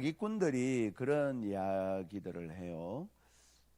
사기꾼들이 그런 이야기들을 해요.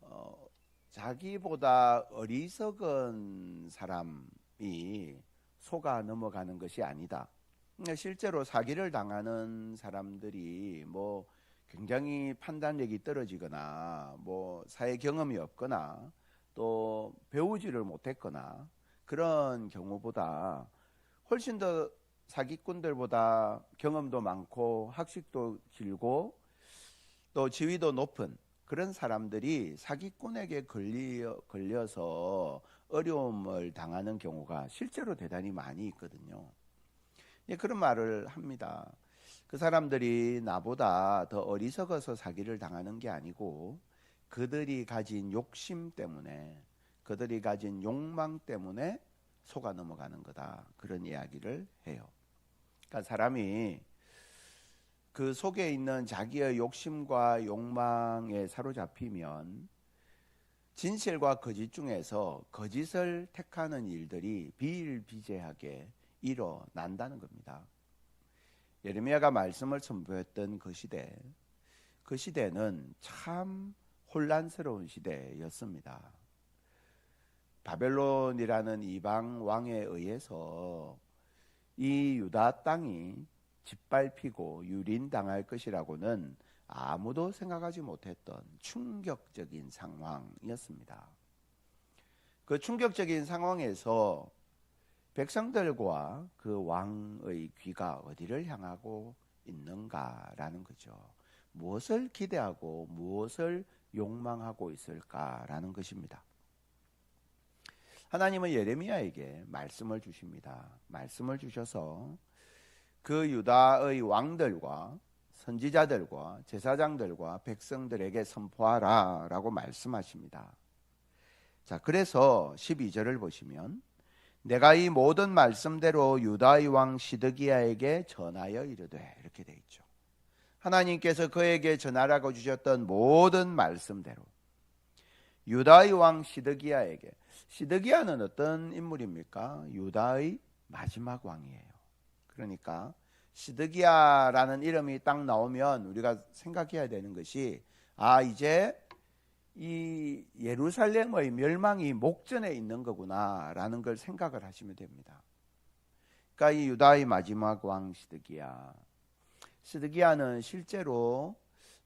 어, 자기보다 어리석은 사람이 속아 넘어가는 것이 아니다. 그러니까 실제로 사기를 당하는 사람들이 뭐 굉장히 판단력이 떨어지거나 뭐 사회 경험이 없거나 또 배우지를 못했거나 그런 경우보다 훨씬 더 사기꾼들보다 경험도 많고 학식도 길고 또 지위도 높은 그런 사람들이 사기꾼에게 걸려, 걸려서 어려움을 당하는 경우가 실제로 대단히 많이 있거든요. 예, 그런 말을 합니다. 그 사람들이 나보다 더 어리석어서 사기를 당하는 게 아니고 그들이 가진 욕심 때문에 그들이 가진 욕망 때문에 속아 넘어가는 거다. 그런 이야기를 해요. 그러니까 사람이 그 속에 있는 자기의 욕심과 욕망에 사로잡히면 진실과 거짓 중에서 거짓을 택하는 일들이 비일비재하게 일어난다는 겁니다. 예레미야가 말씀을 선보였던 그 시대, 그 시대는 참 혼란스러운 시대였습니다. 바벨론이라는 이방 왕에 의해서 이 유다 땅이 짓밟히고 유린당할 것이라고는 아무도 생각하지 못했던 충격적인 상황이었습니다. 그 충격적인 상황에서 백성들과 그 왕의 귀가 어디를 향하고 있는가라는 거죠. 무엇을 기대하고 무엇을 욕망하고 있을까라는 것입니다. 하나님은 예레미야에게 말씀을 주십니다. 말씀을 주셔서 그 유다의 왕들과 선지자들과 제사장들과 백성들에게 선포하라 라고 말씀하십니다. 자, 그래서 12절을 보시면 내가 이 모든 말씀대로 유다의 왕 시드기야에게 전하여 이르되 이렇게 돼 있죠. 하나님께서 그에게 전하라고 주셨던 모든 말씀대로 유다의 왕 시드기야에게 시드기야는 어떤 인물입니까? 유다의 마지막 왕이에요. 그러니까 시드기야라는 이름이 딱 나오면 우리가 생각해야 되는 것이 아 이제 이 예루살렘의 멸망이 목전에 있는 거구나라는 걸 생각을 하시면 됩니다. 그러니까 이 유다의 마지막 왕 시드기야. 시드기야는 실제로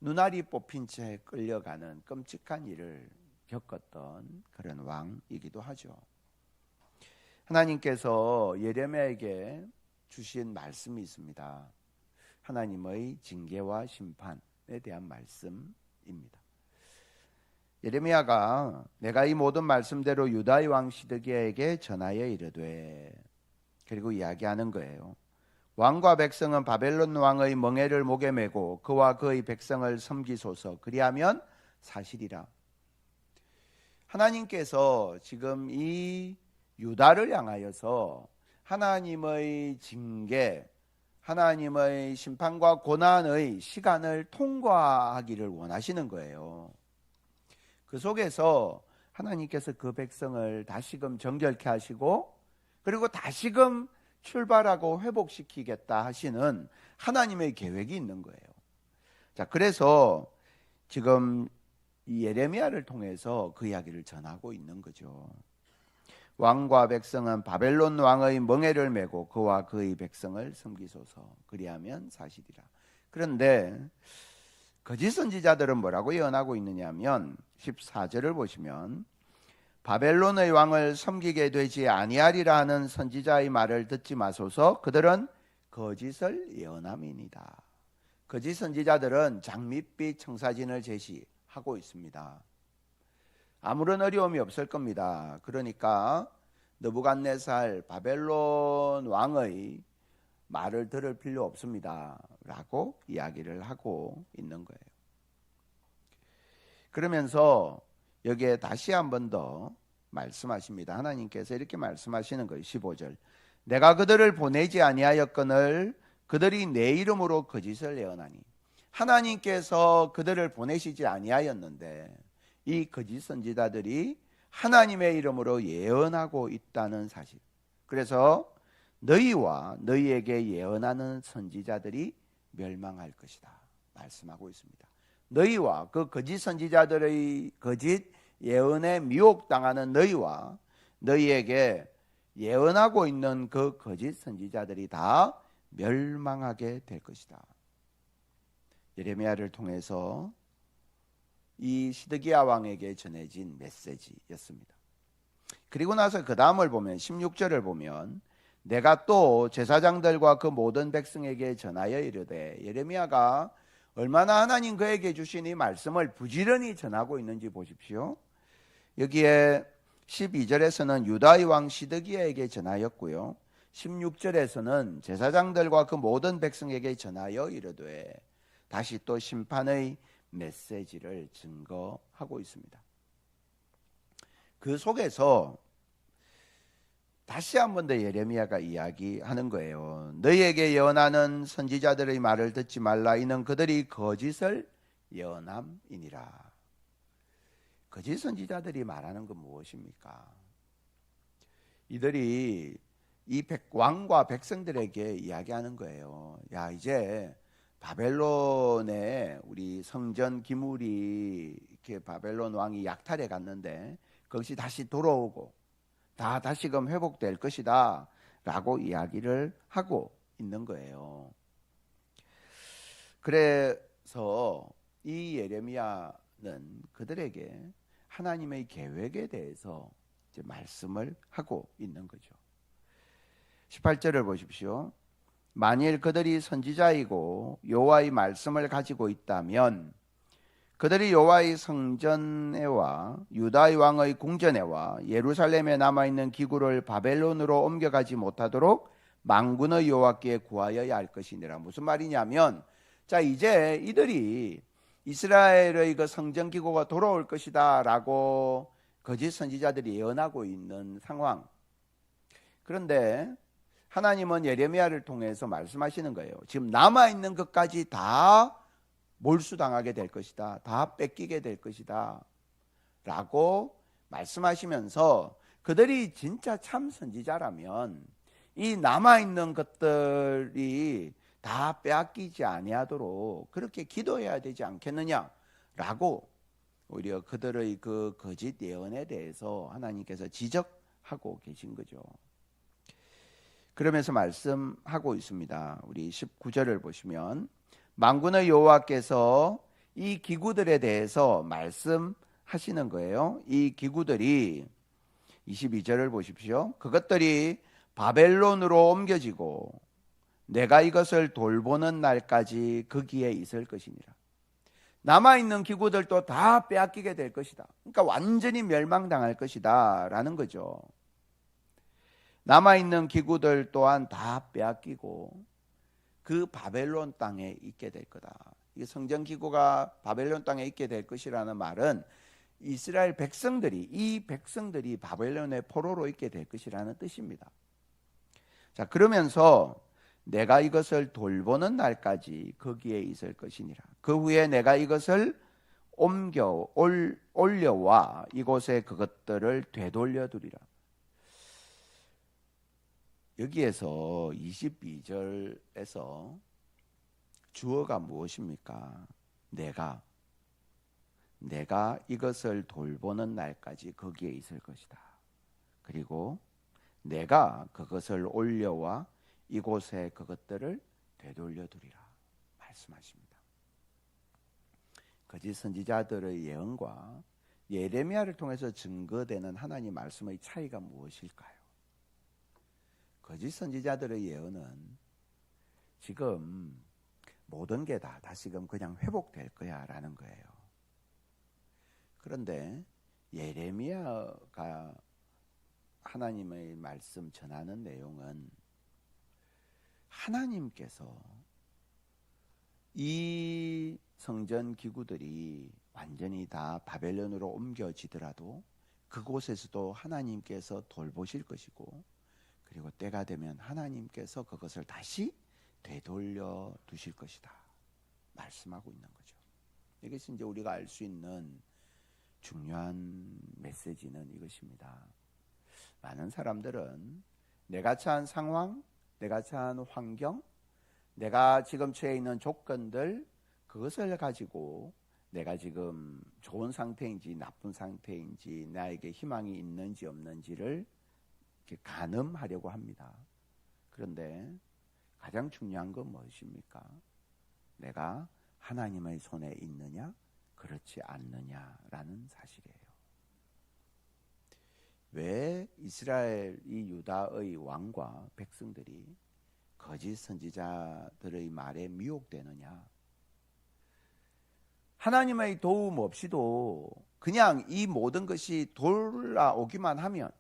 눈알이 뽑힌 채 끌려가는 끔찍한 일을 겪었던 그런 왕이기도 하죠. 하나님께서 예레미야에게 주신 말씀이 있습니다. 하나님의 징계와 심판에 대한 말씀입니다. 예레미야가 내가 이 모든 말씀대로 유다의 왕 시드기야에게 전하여 이르되 그리고 이야기하는 거예요. 왕과 백성은 바벨론 왕의 멍에를 목에 메고 그와 그의 백성을 섬기소서 그리하면 사실이라. 하나님께서 지금 이 유다를 향하여서 하나님의 징계, 하나님의 심판과 고난의 시간을 통과하기를 원하시는 거예요. 그 속에서 하나님께서 그 백성을 다시금 정결케 하시고 그리고 다시금 출발하고 회복시키겠다 하시는 하나님의 계획이 있는 거예요. 자, 그래서 지금 이 예레미야를 통해서 그 이야기를 전하고 있는 거죠. 왕과 백성은 바벨론 왕의 멍에를 메고 그와 그의 백성을 섬기소서 그리하면 사실이라. 그런데 거짓 선지자들은 뭐라고 예언하고 있느냐면 14절을 보시면 바벨론의 왕을 섬기게 되지 아니하리라 하는 선지자의 말을 듣지 마소서 그들은 거짓을 예언함이니다. 거짓 선지자들은 장밋빛 청사진을 제시 하고 있습니다. 아무런 어려움이 없을 겁니다. 그러니까 느부갓네살 바벨론 왕의 말을 들을 필요 없습니다. 라고 이야기를 하고 있는 거예요. 그러면서 여기에 다시 한 번 더 말씀하십니다. 하나님께서 이렇게 말씀하시는 거예요. 15절. 내가 그들을 보내지 아니하였거늘 그들이 내 이름으로 거짓을 예언하니 하나님께서 그들을 보내시지 아니하였는데 이 거짓 선지자들이 하나님의 이름으로 예언하고 있다는 사실. 그래서 너희와 너희에게 예언하는 선지자들이 멸망할 것이다. 말씀하고 있습니다. 너희와 그 거짓 선지자들의 거짓 예언에 미혹당하는 너희와 너희에게 예언하고 있는 그 거짓 선지자들이 다 멸망하게 될 것이다. 예레미야를 통해서 이 시드기야 왕에게 전해진 메시지였습니다. 그리고 나서 그 다음을 보면 16절을 보면 내가 또 제사장들과 그 모든 백성에게 전하여 이르되 예레미야가 얼마나 하나님 그에게 주신 이 말씀을 부지런히 전하고 있는지 보십시오. 여기에 12절에서는 유다의 왕 시드기야에게 전하였고요. 16절에서는 제사장들과 그 모든 백성에게 전하여 이르되 다시 또 심판의 메시지를 증거하고 있습니다. 그 속에서 다시 한 번 더 예레미야가 이야기하는 거예요. 너희에게 예언하는 선지자들의 말을 듣지 말라. 이는 그들이 거짓을 예언함이니라. 거짓 선지자들이 말하는 건 무엇입니까? 이들이 이 백, 왕과 백성들에게 이야기하는 거예요. 야, 이제 바벨론에 우리 성전 기물이 이렇게 바벨론 왕이 약탈해 갔는데 그것이 다시 돌아오고 다 다시금 회복될 것이다. 라고 이야기를 하고 있는 거예요. 그래서 이 예레미야는 그들에게 하나님의 계획에 대해서 말씀을 하고 있는 거죠. 18절을 보십시오. 만일 그들이 선지자이고 여호와의 말씀을 가지고 있다면 그들이 여호와의 성전에와 유다의 왕의 궁전에와 예루살렘에 남아 있는 기구를 바벨론으로 옮겨가지 못하도록 망군의 여호와께 구하여야 할 것이니라. 무슨 말이냐면 자 이제 이들이 이스라엘의 그 성전 기구가 돌아올 것이다라고 거짓 선지자들이 예언하고 있는 상황. 그런데 하나님은 예레미야를 통해서 말씀하시는 거예요. 지금 남아 있는 것까지 다 몰수당하게 될 것이다. 다 뺏기게 될 것이다. 라고 말씀하시면서 그들이 진짜 참 선지자라면 이 남아 있는 것들이 다 빼앗기지 아니하도록 그렇게 기도해야 되지 않겠느냐라고 오히려 그들의 그 거짓 예언에 대해서 하나님께서 지적하고 계신 거죠. 그러면서 말씀하고 있습니다. 우리 19절을 보시면 망군의 여호와께서 이 기구들에 대해서 말씀하시는 거예요. 이 기구들이 22절을 보십시오. 그것들이 바벨론으로 옮겨지고 내가 이것을 돌보는 날까지 거기에 있을 것이니라. 남아있는 기구들도 다 빼앗기게 될 것이다. 그러니까 완전히 멸망당할 것이다. 라는 거죠. 남아있는 기구들 또한 다 빼앗기고 그 바벨론 땅에 있게 될 거다. 이 성전 기구가 바벨론 땅에 있게 될 것이라는 말은 이스라엘 백성들이 이 백성들이 바벨론의 포로로 있게 될 것이라는 뜻입니다. 자, 그러면서 내가 이것을 돌보는 날까지 거기에 있을 것이니라. 그 후에 내가 이것을 옮겨 올, 올려와 이곳에 그것들을 되돌려 두리라. 여기에서 22절에서 주어가 무엇입니까? 내가 내가 이것을 돌보는 날까지 거기에 있을 것이다. 그리고 내가 그것을 올려와 이곳에 그것들을 되돌려 두리라 말씀하십니다. 거짓 선지자들의 예언과 예레미야를 통해서 증거되는 하나님 말씀의 차이가 무엇일까요? 거짓 선지자들의 예언은 지금 모든 게 다 다시금 그냥 회복될 거야 라는 거예요. 그런데 예레미야가 하나님의 말씀 전하는 내용은 하나님께서 이 성전 기구들이 완전히 다 바벨론으로 옮겨지더라도 그곳에서도 하나님께서 돌보실 것이고 그리고 때가 되면 하나님께서 그것을 다시 되돌려 두실 것이다. 말씀하고 있는 거죠. 이것이 이제 우리가 알 수 있는 중요한 메시지는 이것입니다. 많은 사람들은 내가 처한 상황, 내가 처한 환경, 내가 지금 처해 있는 조건들, 그것을 가지고 내가 지금 좋은 상태인지 나쁜 상태인지 나에게 희망이 있는지 없는지를 가늠하려고 합니다. 그런데 가장 중요한 건 무엇입니까? 내가 하나님의 손에 있느냐, 그렇지 않느냐라는 사실이에요. 왜 이스라엘 이 유다의 왕과 백성들이 거짓 선지자들의 말에 미혹되느냐? 하나님의 도움 없이도 그냥 이 모든 것이 돌아오기만 하면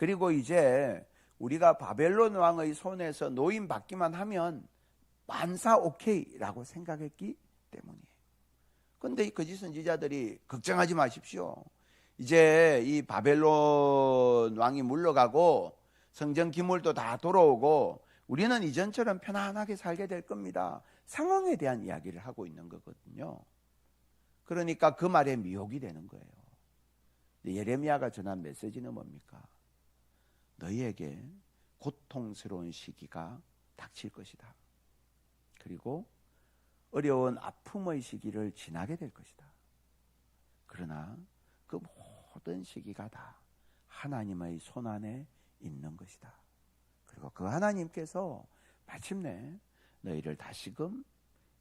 그리고 이제 우리가 바벨론 왕의 손에서 노임 받기만 하면 만사 오케이라고 생각했기 때문이에요. 그런데 이 거짓 선지자들이 걱정하지 마십시오. 이제 이 바벨론 왕이 물러가고 성전 기물도 다 돌아오고 우리는 이전처럼 편안하게 살게 될 겁니다. 상황에 대한 이야기를 하고 있는 거거든요. 그러니까 그 말에 미혹이 되는 거예요. 예레미야가 전한 메시지는 뭡니까? 너희에게 고통스러운 시기가 닥칠 것이다. 그리고 어려운 아픔의 시기를 지나게 될 것이다. 그러나 그 모든 시기가 다 하나님의 손 안에 있는 것이다. 그리고 그 하나님께서 마침내 너희를 다시금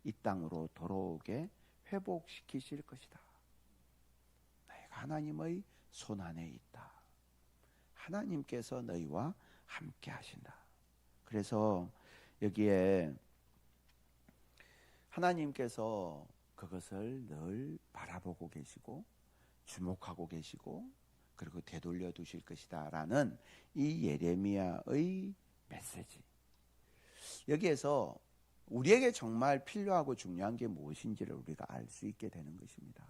이 땅으로 돌아오게 회복시키실 것이다. 너희가 하나님의 손 안에 있다. 하나님께서 너희와 함께 하신다. 그래서 여기에 하나님께서 그것을 늘 바라보고 계시고 주목하고 계시고 그리고 되돌려 두실 것이다라는 이 예레미야의 메시지. 여기에서 우리에게 정말 필요하고 중요한 게 무엇인지를 우리가 알 수 있게 되는 것입니다.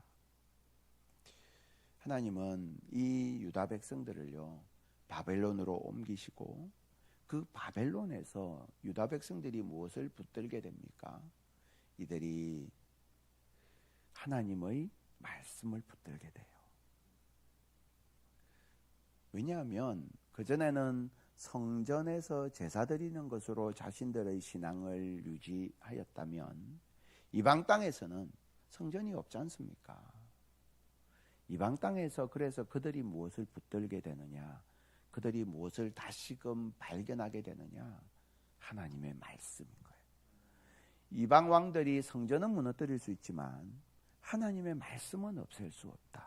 하나님은 이 유다 백성들을요, 바벨론으로 옮기시고, 그 바벨론에서 유다 백성들이 무엇을 붙들게 됩니까? 이들이 하나님의 말씀을 붙들게 돼요. 왜냐하면 그전에는 성전에서 제사 드리는 것으로 자신들의 신앙을 유지하였다면 이방 땅에서는 성전이 없지 않습니까? 이방 땅에서 그래서 그들이 무엇을 붙들게 되느냐? 그들이 무엇을 다시금 발견하게 되느냐? 하나님의 말씀인 거예요. 이방 왕들이 성전은 무너뜨릴 수 있지만 하나님의 말씀은 없앨 수 없다.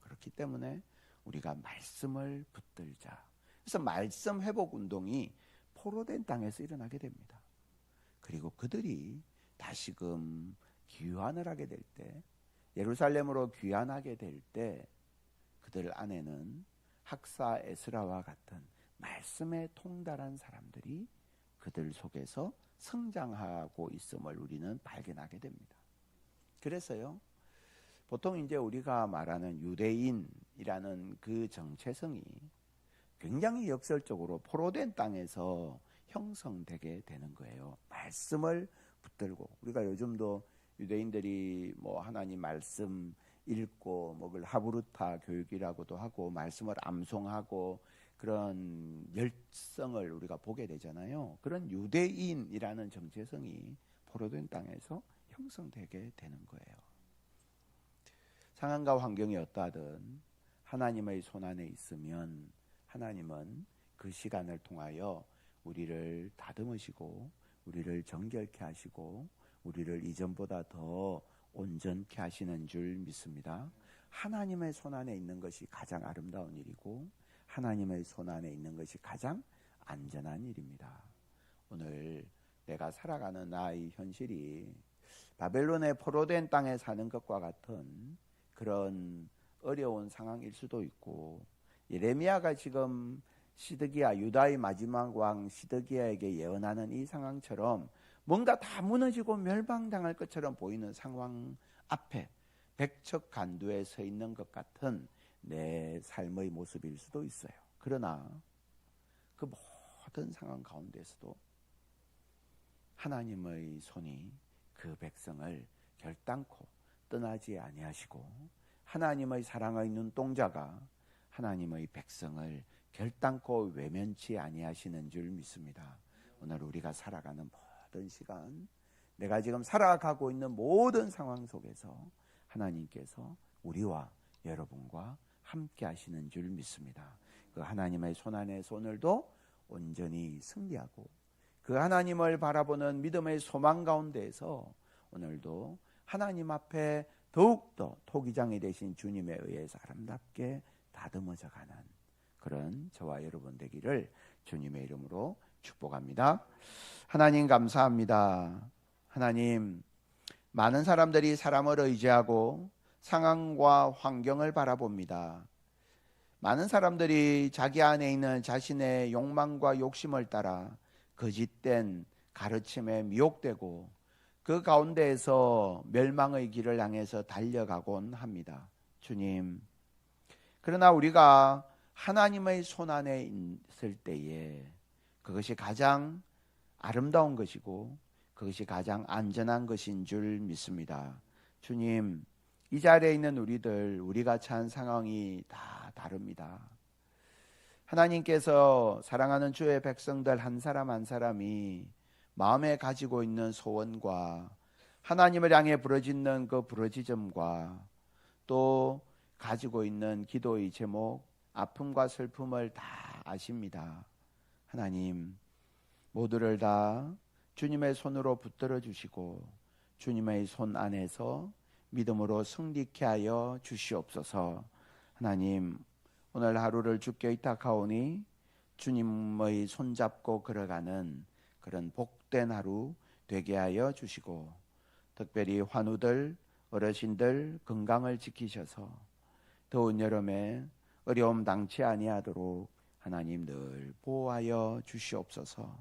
그렇기 때문에 우리가 말씀을 붙들자. 그래서 말씀 회복 운동이 포로된 땅에서 일어나게 됩니다. 그리고 그들이 다시금 귀환을 하게 될 때, 예루살렘으로 귀환하게 될 때, 그들 안에는 학사 에스라와 같은 말씀에 통달한 사람들이 그들 속에서 성장하고 있음을 우리는 발견하게 됩니다. 그래서요, 보통 이제 우리가 말하는 유대인이라는 그 정체성이 굉장히 역설적으로 포로된 땅에서 형성되게 되는 거예요. 말씀을 붙들고 우리가 요즘도 유대인들이 뭐 하나님 말씀 읽고 뭐그 하브루타 교육이라고도 하고 말씀을 암송하고 그런 열성을 우리가 보게 되잖아요. 그런 유대인이라는 정체성이 포로된 땅에서 형성되게 되는 거예요. 상황과 환경이 어떠하든 하나님의 손안에 있으면 하나님은 그 시간을 통하여 우리를 다듬으시고 우리를 정결케 하시고 우리를 이전보다 더 온전케 하시는 줄 믿습니다. 하나님의 손 안에 있는 것이 가장 아름다운 일이고 하나님의 손 안에 있는 것이 가장 안전한 일입니다. 오늘 내가 살아가는 나의 현실이 바벨론의 포로된 땅에 사는 것과 같은 그런 어려운 상황일 수도 있고 예레미야가 지금 시드기야 유다의 마지막 왕 시드기야에게 예언하는 이 상황처럼 뭔가 다 무너지고 멸망당할 것처럼 보이는 상황 앞에 백척 간두에 서 있는 것 같은 내 삶의 모습일 수도 있어요. 그러나 그 모든 상황 가운데서도 하나님의 손이 그 백성을 결단코 떠나지 아니하시고 하나님의 사랑의 눈동자가 하나님의 백성을 결단코 외면치 아니하시는 줄 믿습니다. 오늘 우리가 살아가는 모든 시간 내가 지금 살아가고 있는 모든 상황 속에서 하나님께서 우리와 여러분과 함께 하시는 줄 믿습니다. 그 하나님의 손 안에서 오늘도 온전히 승리하고 그 하나님을 바라보는 믿음의 소망 가운데에서 오늘도 하나님 앞에 더욱더 토기장이 되신 주님에 의해서 아름답게 다듬어져 가는 그런 저와 여러분 되기를 주님의 이름으로 축복합니다. 하나님 감사합니다. 하나님, 많은 사람들이 사람을 의지하고 상황과 환경을 바라봅니다. 많은 사람들이 자기 안에 있는 자신의 욕망과 욕심을 따라 거짓된 가르침에 미혹되고 그 가운데에서 멸망의 길을 향해서 달려가곤 합니다. 주님. 그러나 우리가 하나님의 손 안에 있을 때에 그것이 가장 아름다운 것이고 그것이 가장 안전한 것인 줄 믿습니다. 주님, 이 자리에 있는 우리들, 우리가 처한 상황이 다 다릅니다. 하나님께서 사랑하는 주의 백성들 한 사람 한 사람이 마음에 가지고 있는 소원과 하나님을 향해 부러짓는 그 부러지점과 또 가지고 있는 기도의 제목, 아픔과 슬픔을 다 아십니다. 하나님, 모두를 다 주님의 손으로 붙들어 주시고 주님의 손 안에서 믿음으로 승리케 하여 주시옵소서. 하나님, 오늘 하루를 주께 의탁하오니 주님의 손잡고 걸어가는 그런 복된 하루 되게 하여 주시고 특별히 환우들, 어르신들 건강을 지키셔서 더운 여름에 어려움 당치 아니하도록 하나님 늘 보호하여 주시옵소서.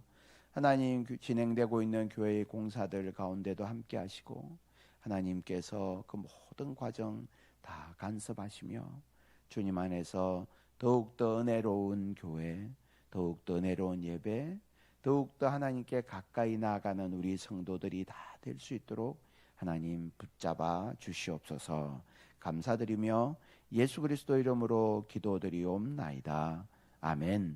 하나님 진행되고 있는 교회의 공사들 가운데도 함께 하시고 하나님께서 그 모든 과정 다 간섭하시며 주님 안에서 더욱더 은혜로운 교회, 더욱더 은혜로운 예배, 더욱더 하나님께 가까이 나아가는 우리 성도들이 다 될 수 있도록 하나님 붙잡아 주시옵소서 감사드리며 예수 그리스도 이름으로 기도드리옵나이다. 아멘.